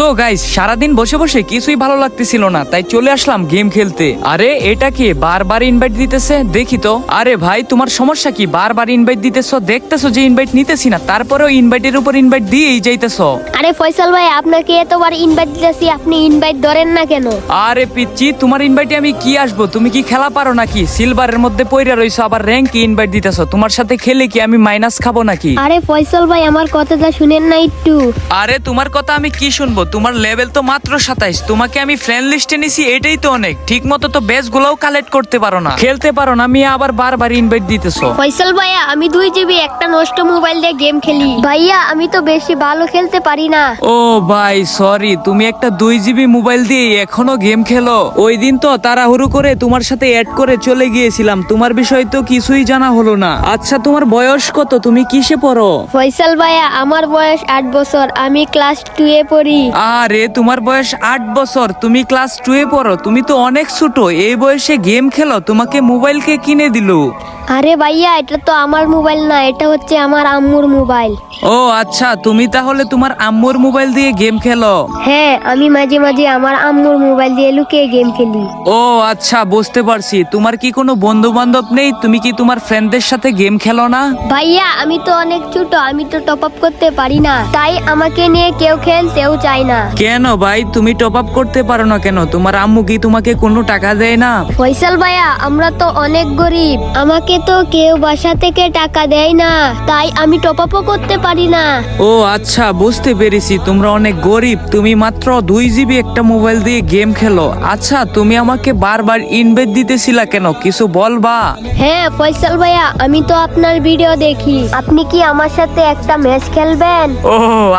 তো গাইস সারাদিন বসে বসে কিছুই ভালো লাগতেছিল না তাই চলে আসলাম গেম খেলতে। আরে এটা কি? বারবার ইনভাইট দিতেছে? দেখি তো। আরে ভাই তোমার সমস্যা কি? বারবার ইনভাইট দিতেছো দেখতেছো যে ইনভাইট নিতেছি না তারপরেও ইনভাইটের উপর ইনভাইট দিয়েই যাইতেছো। আরে ফয়সাল ভাই আপনাকে এতবার ইনভাইট দিতেছি আপনি ইনভাইট ধরেন না কেন? আরে পিচ্ছি তোমার ইনভাইটে আমি কি আসব? তুমি কি খেলা পারো নাকি? সিলভারের মধ্যে পইরা রইছো আবার র্যাঙ্ক ইনভাইট দিতেছো। তোমার সাথে খেলে কি আমি মাইনাস খাব নাকি? আরে ফয়সাল ভাই আমার কথাটা শুনেন না একটু। আরে তোমার কথা আমি কি শুনব? তোমার লেভেল তো মাত্র সাতাইশ। তোমাকে আমি ফ্রেন্ড লিস্টে নিছি এটাই তো অনেক। ঠিক মতো তো বেস গুলোও কালেক্ট করতে পারো না। খেলতে পারো না আমি আবার বারবার ইনভাইট দিতেছো। ফয়সাল ভাইয়া আমি দুই জিবি একটা নষ্ট মোবাইল দিয়ে গেম খেলি। ভাইয়া আমি তো বেশি ভালো খেলতে পারি না। ও ভাই সরি তুমি একটা দুই জিবি মোবাইল দিয়ে এখনও গেম খেলো। ওই দিন তো তাড়াহুড়ো করে তোমার সাথে অ্যাড করে চলে গিয়েছিলাম। তোমার বিষয় তো কিছুই জানা হলো না। আচ্ছা তোমার বয়স কত? তুমি কিসে পড়ো? ফয়সাল ভাইয়া আমার বয়স আট বছর। আমি ক্লাস টু এ পড়ি। আরে, তোমার বয়স আট বছর। তুমি ক্লাস টু এ পড়ো। তুমি তো অনেক ছোট। এই বয়সে গেম খেলো। তোমাকে মোবাইল কে কিনে দিলো। আরে ভাইয়া এটা তো আমার মোবাইল না এটা হচ্ছে আমার আম্মুর মোবাইল। ও আচ্ছা তুমি তাহলে তোমার আম্মুর মোবাইল দিয়ে গেম খেলো? হ্যাঁ আমি মাঝে মাঝে আমার আম্মুর মোবাইল দিয়ে লুকিয়ে গেম খেলি। ও আচ্ছা বুঝতে পারছি। তোমার কি কোনো বন্ধু বান্ধব নেই? তুমি কি তোমার ফ্রেন্ডদের সাথে গেম খেলো না? ভাইয়া আমি তো অনেক ছোট আমি তো টপ আপ করতে পারি না। তাই আমাকে নিয়ে কেউ খেলতেও চায় না। কেন ভাই? তুমি টপ আপ করতে পারো না কেন? তোমার আম্মু কি তোমাকে কোনো টাকা দেয় না? ফয়সাল ভাইয়া আমরা তো অনেক গরিব। আমাকে তো কেউ বাসা থেকে টাকা দেয় না তাই আমি টপ আপও করতে পারি না। ও আচ্ছা বুঝতে পেরেছি। তোমরা অনেক গরিব। তুমি মাত্র দুই জিবি একটা মোবাইল দিয়ে গেম খেলো। আচ্ছা তুমি আমাকে বারবার ইনভেট দিতেছিলা কেন? কিছু বলবা? হ্যাঁ ফয়সাল ভাইয়া আমি তো আপনার ভিডিও দেখি। আপনি কি আমার সাথে একটা ম্যাচ খেলবেন? ও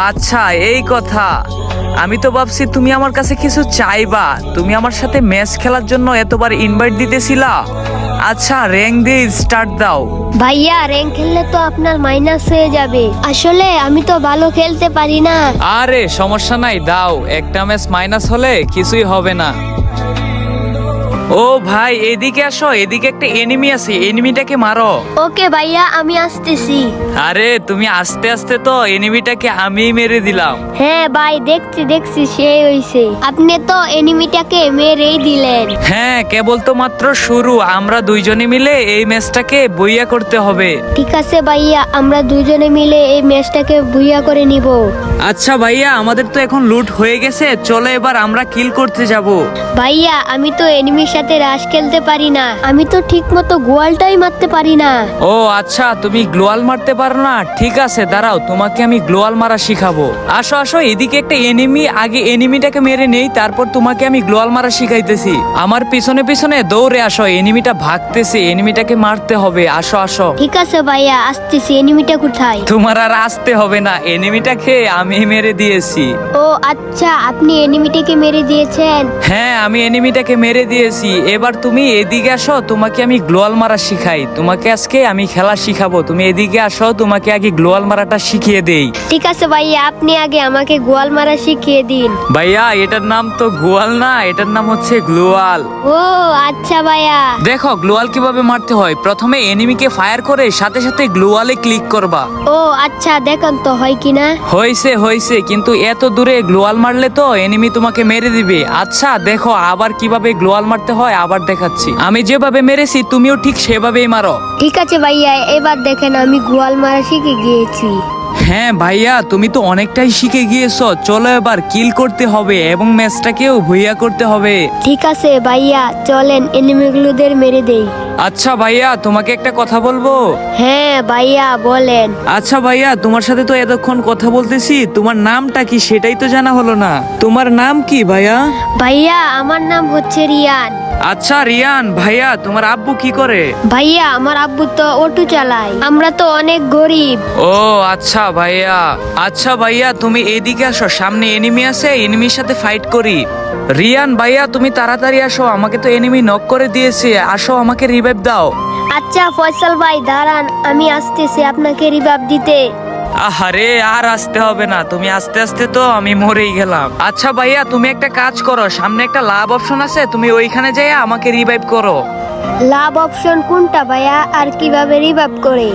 আচ্ছা এই কথা। আমি তো ভাবছি তুমি আমার কাছে কিছু চাইবা। তুমি আমার সাথে ম্যাচ খেলার জন্য এতবার ইনভাইট দিতেছিলা? আচ্ছা র্যাঙ্ক দিয়ে স্টার্ট দাও। ভাইয়া র্যাঙ্ক খেললে তো আপনার মাইনাস হয়ে যাবে। আসলে আমি তো ভালো খেলতে পারি না। আরে সমস্যা নাই দাও। একটা ম্যাচ মাইনাস হলে কিছুই হবে না। ও ভাই এদিকে আসো এদিকে একটা এনিমি আছে এনিমিটাকে মারো। ওকে ভাইয়া আমি আসতেছি। আরে তুমি আস্তে আস্তে তো এনিমিটাকে আমিই মেরে দিলাম। হ্যাঁ ভাই দেখছি দেখছি সে হইছে। আপনি তো এনিমিটাকে মেরেই দিলেন। হ্যাঁ কেবল তো মাত্র শুরু আমরা দুইজনে মিলে এই ম্যাচটাকে বইয়া করতে হবে। ঠিক আছে ভাইয়া আমরা দুজনে মিলে এই ম্যাচটাকে বুইয়া করে নিব। আচ্ছা ভাইয়া আমাদের তো এখন লুট হয়ে গেছে চলো এবার আমরা কিল করতে যাব। ভাইয়া আমি তো এনিমির সাথে রাশ খেলতে পারি না। আমি তো ঠিক মতো গোয়ালটাই মারতে পারি না। ও আচ্ছা তুমি গ্লোয়াল মারতে পারো না? ঠিক আছে দাঁড়াও তোমাকে আমি গ্লোয়াল মারা শিখাবো। আসো আসো এদিকে একটা এনিমি আগে এনিমিটাকে মেরে নেই তারপর তোমাকে আমি গ্লোয়াল মারা শিখাইতেছি। আমার পিছনে পিছনে দৌড়ে আসো এনিমিটা ভাগতেছে এনিমিটাকে মারতে হবে। আসো আসো। ঠিক আছে ভাইয়া আসতেছি এনিমিটা কোথায়? তোমার আর আসতে হবে না এনিমিটাকে আমি মেরে দিয়েছি। ও আচ্ছা আপনি এনিমিটাকে মেরে দিয়েছেন? হ্যাঁ আমি এনিমিটাকে মেরে দিয়েছি। এবার তুমি এদিকে আসো তোমাকে আমি গ্লোয়াল মারা শিখাই। তোমাকে আজকে আমি খেলা শিখাবো। তুমি এদিকে আসো তোমাকে আগে গ্লোয়াল মারাটা শিখিয়ে দেই। ঠিক আছে ভাইয়া আপনি আগে আমাকে গোয়াল মারা শিখিয়ে দিন। ভাইয়া এটার নাম তো গোয়াল না এটার নাম হচ্ছে গ্লোয়াল ও আচ্ছা ভাইয়া। দেখো গ্লোয়াল কীভাবে মারতে হয়? প্রথমে এনিমিকে ফায়ার করে সাথে সাথে গ্লোয়ালে ক্লিক করবা। ও আচ্ছা দেখুন তো হয় কিনা হয়েছে হয়েছে কিন্তু এত দূরে গ্লোয়াল মারলে তো এনিমি তোমাকে মেরে দিবে। আচ্ছা দেখো আবার কীভাবে গ্লোয়াল মারতে হয় আবার দেখাচ্ছি। আমি যেভাবে মেরেছি তুমিও ঠিক সেভাবেই মারো। ঠিক আছে ভাইয়া এবার দেখেন আমি গোয়াল মারা শিখে গিয়েছি। হ্যাঁ ভাইয়া তুমি তো অনেকটাই শিখে গিয়েছ। চলো এবার কিল করতে হবে এবং ম্যাচটাকেও ভুইয়া করতে হবে। ঠিক আছে ভাইয়া চলেন এনিমিগুলোদের মেরে দেই। আচ্ছা ভাইয়া তোমাকে একটা কথা বলব? হ্যাঁ ভাইয়া বলেন। আচ্ছা ভাইয়া তোমার সাথে তো এতক্ষণ কথা বলতেছি তোমার নামটা কি সেটাই তো জানা হলো না। তোমার নাম কি ভাইয়া? ভাইয়া আমার নাম হচ্ছে রিয়ান। আচ্ছা রিয়ান ভাইয়া তোমার আব্বু কি করে? ভাইয়া আমার আব্বু তো অটো চালায়। আমরা তো অনেক গরিব। ও আচ্ছা ভাইয়া। আচ্ছা ভাইয়া তুমি এদিকে আসো সামনে এনিমি আছে এনিমির সাথে ফাইট করি। রিয়ান ভাইয়া তুমি তাড়াতাড়ি আসো আমাকে তো এনিমি নক করে দিয়েছে আসো আমাকে রিভাইভ দাও। আচ্ছা ফয়সাল ভাই দাঁড়ান আমি আসতেছি আপনাকে রিভাইভ দিতে। আহারে আর আসতে হবে না তুমি আস্তে আস্তে তো আমি মরেই গেলাম। আচ্ছা ভাইয়া তুমি একটা কাজ করো সামনে একটা লাভ অপশন আছে তুমি ওইখানে যাই আমাকে রিভাইভ করো। লাভ অপশন কোনটা ভাইয়া আর কীভাবে রিভাইভ করে?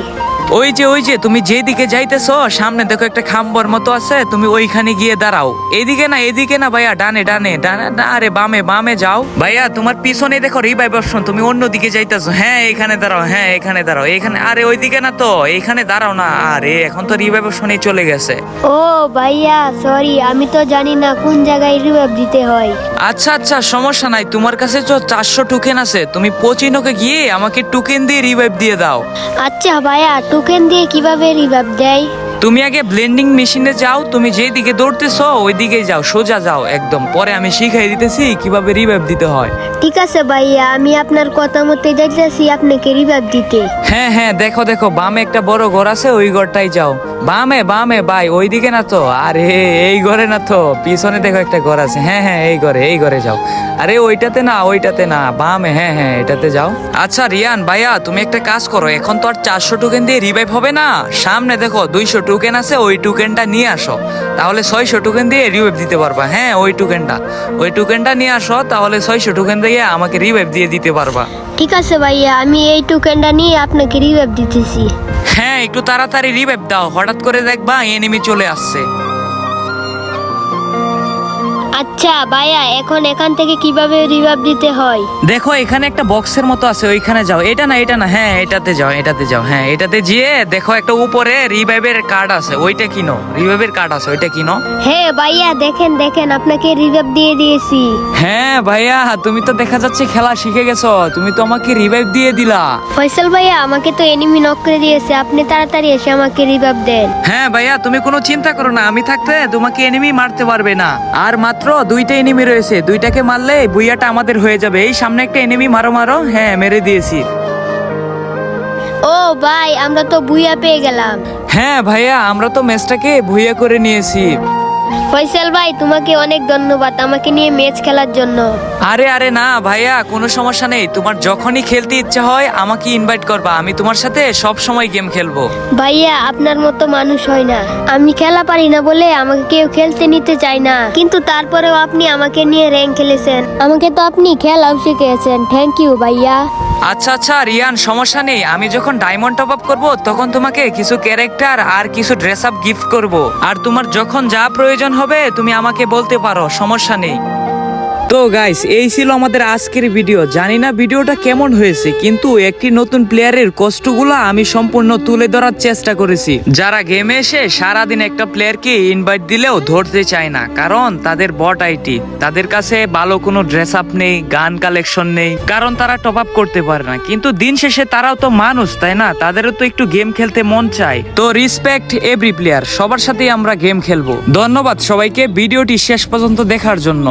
ওই যে ওই যে তুমি যেদিকে যাইতেছো সামনে দেখো একটা খাম্বর মতো আছে তুমি ওইখানে গিয়ে দাঁড়াও। এদিকে না এদিকে না ভাইয়া ডানে ডানে ডানে আরে বামে বামে যাও। ভাইয়া তোমার পিছনে দেখো রিভাইভ অপশন তুমি অন্য দিকে যাইতেছো। হ্যাঁ এখানে দাঁড়াও হ্যাঁ এখানে দাঁড়াও এখানে আরে ওইদিকে না তো এখানে দাঁড়াও না। আরে এখন তো রিভাইভ অপশনে চলে গেছে। ও ভাইয়া সরি আমি তো জানি না কোন জায়গায় রিভাইভ দিতে হয়। আচ্ছা আচ্ছা সমস্যা নাই তোমার কাছে তো চারশো টোকেন আছে। তুমি পচিনোকে গিয়ে আমাকে টোকেন দিয়ে রিভাইভ দিয়ে দাও। আচ্ছা ভাইয়া টোকেন দিয়ে কীভাবে রিভাব দেয়? তুমি আগে ব্লেন্ডিং মেশিনে যাও তুমি যেই দিকে দৌড়তেছো ওই দিকে যাও সোজা যাও একদম। পরে আমি শিখাই দিতেছি কীভাবে রিভাইভ দিতে হয়। ঠিক আছে ভাইয়া আমি আপনার কথা মতে যাইতেছি আপনাকে রিভাইভ দিতে। হ্যাঁ হ্যাঁ দেখো দেখো বামে একটা বড় ঘর আছে ওই ঘরটাই যাও। বামে বামে ভাই ওইদিকে না তো? আরে এই ঘরে না তো? পিছনে দেখো একটা ঘর আছে। হ্যাঁ হ্যাঁ এই ঘরে এই ঘরে যাও। আরে ওইটাতে না ওইটাতে না বামে হ্যাঁ হ্যাঁ এটাতে যাও। আচ্ছা রিয়ান ভাইয়া তুমি একটা কাজ করো এখন তো আর চারশো টোকেন দিয়ে রিভাইভ হবে না। সামনে দেখো দুইশো টোকেন আছে ওই টোকেনটা নিয়ে আসো। তাহলে ছয়শো টোকেন দিয়ে রিভাইভ দিতে পারবা। হ্যাঁ ওই টোকেনটা ওই টোকেনটা নিয়ে আসো তাহলে ছয়শো টোকেন দিয়ে আমাকে রিভাইভ দিয়ে দিতে পারবা। ঠিক আছে ভাইয়া আমি এই টোকেনটা নিয়ে আপনাকে রিভাইভ দিতেছি। হ্যাঁ একটু তাড়াতাড়ি রিভাইভ দাও। হঠাৎ করে দেখবা এনিমি চলে আসছে। আচ্ছা ভাইয়া এখন এখান থেকে কীভাবে রিভাইভ দিতে হয়? দেখো এখানে একটা বক্সের মতো আছে ওইখানে যাও। এটা না এটা না হ্যাঁ এটাতে যাও এটাতে যাও হ্যাঁ এটাতে গিয়ে দেখো একটা উপরে রিভাইভের কার্ড আছে ওইটা কিনো রিভাইভের কার্ড আছে ওইটা কিনো। হ্যাঁ ভাইয়া দেখেন দেখেন আপনাকে রিভাইভ দিয়ে দিয়েছি। হ্যাঁ ভাইয়া তুমি তো দেখা যাচ্ছে খেলা শিখে গেছো তুমি তো আমাকে রিভাইভ দিয়ে দিলা। ফয়সাল ভাইয়া আমাকে তো এনিমি নক করে দিয়েছে আপনি তাড়াতাড়ি এসে আমাকে রিভাইভ দেন। হ্যাঁ ভাইয়া তুমি কোনো চিন্তা করো না আমি থাকতে তোমাকে এনিমি মারতে পারবে না আর মাত্র দুইটা এনিমি রয়েছে। দুইটাকে মারলে বুইয়াটা আমাদের হয়ে যাবে। এই সামনে একটা এনিমি মারো মারো। হ্যাঁ মেরে দিয়েছি। ও ভাই আমরা তো বুইয়া পেয়ে গেলাম। হ্যাঁ ভাইয়া আমরা তো ম্যাচটাকে ভুইয়া করে নিয়েছি। ফয়সাল ভাই তোমাকে অনেক ধন্যবাদ আমাকে নিয়ে ম্যাচ খেলার জন্য। আরে আরে না ভাইয়া কোনো সমস্যা নেই। তোমার যখনই খেলতে ইচ্ছা হয় আমাকে ইনভাইট করবা। আমি তোমার সাথে সব সময় গেম খেলব। ভাইয়া আপনার মতো মানুষ হয় না। আমি খেলা পারি না বলে আমাকে কেউ খেলতে নিতে চায় না। কিন্তু তারপরেও আপনি আমাকে নিয়ে র্যাঙ্ক খেলেছেন। আমাকে তো আপনি খেলাও শিখিয়েছেন। থ্যাংক ইউ ভাইয়া। আচ্ছা আচ্ছা রিয়ান সমস্যা নেই। আমি যখন ডায়মন্ড টপ আপ করব তখন তোমাকে কিছু ক্যারেক্টার আর কিছু ড্রেস আপ গিফট করব। আর তোমার যখন যা প্রয়োজন হবে তুমি আমাকে বলতে পারো সমস্যা নেই। তো গাইস এই ছিল আমাদের আজকের ভিডিও জানি না ভিডিওটা কেমন হয়েছে, কিন্তু একটি নতুন প্লেয়ারের কষ্টগুলো আমি সম্পূর্ণ তুলে ধরার চেষ্টা করেছি। যারা গেমে এসে সারাদিন একটা প্লেয়ারকে ইনভাইট দিলেও ধরতে চায় না, কারণ তাদের বট আইটি তাদের কাছে ভালো কোনো ড্রেস আপ নেই, গান কালেকশন নেই, কারণ তারা টপ আপ করতে পারে না। কিন্তু দিন শেষে তারাও তো মানুষ, তাই না? তাদেরও তো একটু গেম খেলতে মন চায়। তো রিসপেক্ট এভরি প্লেয়ার সবার সাথেই আমরা গেম খেলব। ধন্যবাদ সবাইকে ভিডিওটি শেষ পর্যন্ত দেখার জন্য।